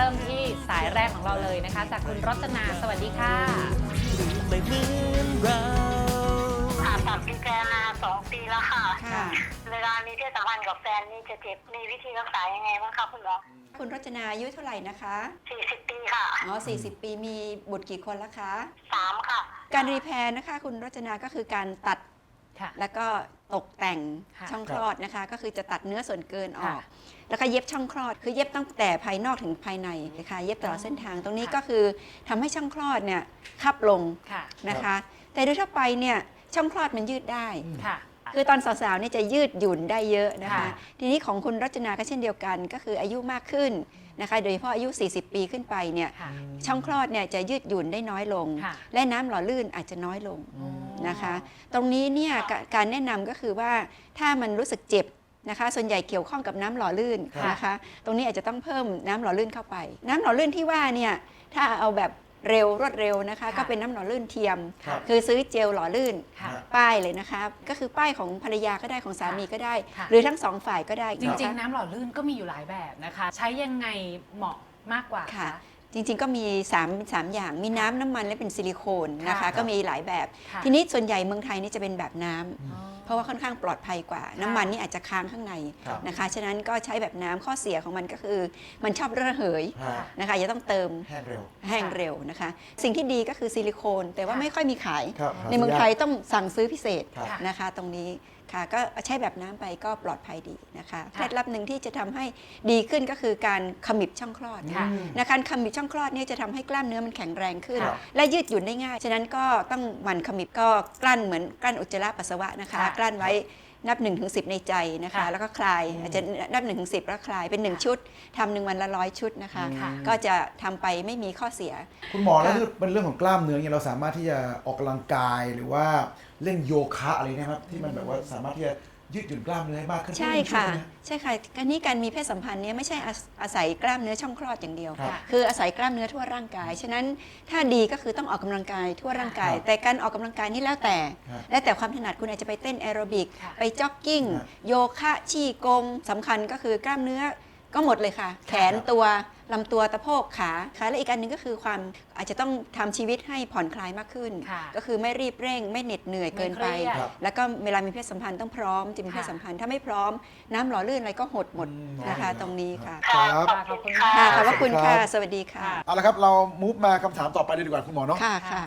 เริ่มที่สายแรกของเราเลยนะคะ จากคุณรจนาสวัสดีค่ะไม่เหมือนเราผ่าตัดเป็นแฟนมาสองปีแล้วค่ะ ค่ะ เวลามีเพศสัมพันธ์กับแฟนนี่จะเจ็บ มีวิธีรักษายังไงบ้างคะคุณหมอคุณรจนาอายุเท่าไหร่นะคะสี่สิบปีค่ะ อ๋อ40 ปีมีบุตรกี่คนแล้วคะ สามค่ะ การรีแพร์นะคะ คุณรจนาก็คือการตัด ค่ะ แล้วก็ตกแต่งค่ะช่องคลอดนะคะ ก็คือจะตัดเนื้อส่วนเกินออก ค่ะแล้วก็เย็บช่องคลอด คือเย็บตั้งแต่ภายนอกถึงภายในนะคะเย็บตลอดเส้นทางตรงนี้ค่ะ ก็คือทำให้ช่องคลอดเนี่ยคับลงค่ะ นะคะ แต่โดยทั่วไปเนี่ยช่องคลอดมันยืดได้ ค่ะ คือตอนสาวๆเนี่ยจะยืดหยุ่นได้เยอะนะคะ ค่ะ ทีนี้ของคุณรจนาก็เช่นเดียวกัน ก็คืออายุมากขึ้น นะคะโดยเฉพาะอายุ 40 ปีขึ้นไปเนี่ยค่ะ ช่องคลอดเนี่ยจะยืดหยุ่นได้น้อยลง ค่ะ และน้ำหล่อลื่นอาจจะน้อยลงอ๋อนะคะ ตรงนี้เนี่ยกะการแนะนำก็คือว่าถ้ามันรู้สึกเจ็บนะคะ ส่วนใหญ่เกี่ยวข้องกับน้ำหล่อลื่นค่ะ นะคะ ตรงนี้อาจจะต้องเพิ่มน้ำหล่อลื่นเข้าไป น้ำหล่อลื่นที่ว่าเนี่ยถ้าเอาแบบ เร็วรวดเร็วนะคะค่ะก็เป็นน้ำหล่อลื่นเทียม ครับคือซื้อเจลหล่อลื่น ค่ะป้ายเลยนะคะ ก็คือป้ายของภรรยาก็ได้ของสามีก็ได้ ค่ะ หรือทั้งสองฝ่ายก็ได้จริงนะคะๆน้ำหล่อลื่นก็มีอยู่หลายแบบนะคะ ใช้ยังไงเหมาะมากกว่าค่ะ จริงๆ ก็มี3 3อย่างมีน้ำน้ำมันและเป็นซิลิโคนนะคะ ค่ะก็มีหลายแบบ ค่ะทีนี้ส่วนใหญ่เมืองไทยนี่จะเป็นแบบน้ำอ๋อ เพราะว่าค่อนข้างปลอดภัยกว่า น้ำมันนี่อาจจะค้างข้างในครับ นะคะ ฉะนั้นก็ใช้แบบน้ำข้อเสียของมันก็คือ มันชอบระเหยฮะนะคะจะต้องเติมแห้งเร็วแห้งเร็วนะคะ สิ่งที่ดีก็คือซิลิโคน แต่ว่าค่ะไม่ค่อยมีขาย ครับในเมืองไทยต้องสั่งซื้อพิเศษครับ นะคะ ตรงนี้ ค่ะก็ใช้แบบน้ำไปก็ปลอดภัยดีนะคะเคล็ดลับหนึ่งที่จะทำให้ดีขึ้นก็คือการขมิบช่องคลอดค่ะนะคะการขมิบช่องคลอดเนี่ยจะทำให้กล้ามเนื้อมันแข็งแรงขึ้นครับและยืดหยุ่นได้ง่าย ฉะนั้นก็ต้องหมั่นขมิบก็กลั้นเหมือนกลั้นอุจจาระปัสสาวะนะคะค่ะกลั้นไว้ นับ1นถึงสิในใจนะคะ ค่ะแล้วก็คลายอาจจะนับ1นถึงสิแล้วคลายเป็น 1 ชุดทำหนึ่งวันละร้อยชุดนะคะ ค่ะ ก็จะทำไปไม่มีข้อเสีย คุณหมอแล้วค่ะ คือเป็นเรื่องของกล้ามเนื้อเนี่ยเราสามารถที่จะออกกำลังกายหรือว่าเล่นโยคะอะไรเนะครับที่มันแบบว่าสามารถที่จะ ยืดหยุ่นกล้ามเนื้อให้มากขึ้นใช่ช่วยค่ะได้ไหมใช่ค่ะการนี้การมีเพศสัมพันธ์เนี่ยไม่ใช่อาอาศัยกล้ามเนื้อช่องคลอดอย่างเดียว ครับคืออาศัยกล้ามเนื้อทั่วร่างกาย ฉะนั้นถ้าดีก็คือต้องออกกำลังกายทั่วร่างกาย ครับแต่การออกกำลังกายนี่แล้วแต่ ครับแล้วแต่ความถนัดคุณอาจจะไปเต้นแอโรบิก ค่ะ ไปจ็อกกิ้ง ครับโยคะ ชี่กงสำคัญก็คือกล้ามเนื้อ ก็หมดเลยค่ะ แขนครับตัวลำตัวตะโพกขาขาและอีกอันหนึงก็คือความอาจจะต้องทำชีวิตให้ผ่อนคลายมากขึ้นค่ะก็คือไม่รีบเร่ง ไม่เหน็ดเหนื่อยเกินไปไม่เครียดครับแล้วก็เวลามีเพศสัมพันธ์ต้องพร้อมจะมีเพศค่ะสัมพันธ์ถ้าไม่พร้อม น้ำหล่อลื่นอะไรก็หดหมดอืมนะคะครับตรงนี้ค่ะครับขอบคุณค่ะค่ะขอบพระคุณครัค่ะบสวัสดีค่ะเอาละครับเรามูฟมาคำถามต่อไปเลยดีกว่าคุณหมอเนาะค่ะค่ะ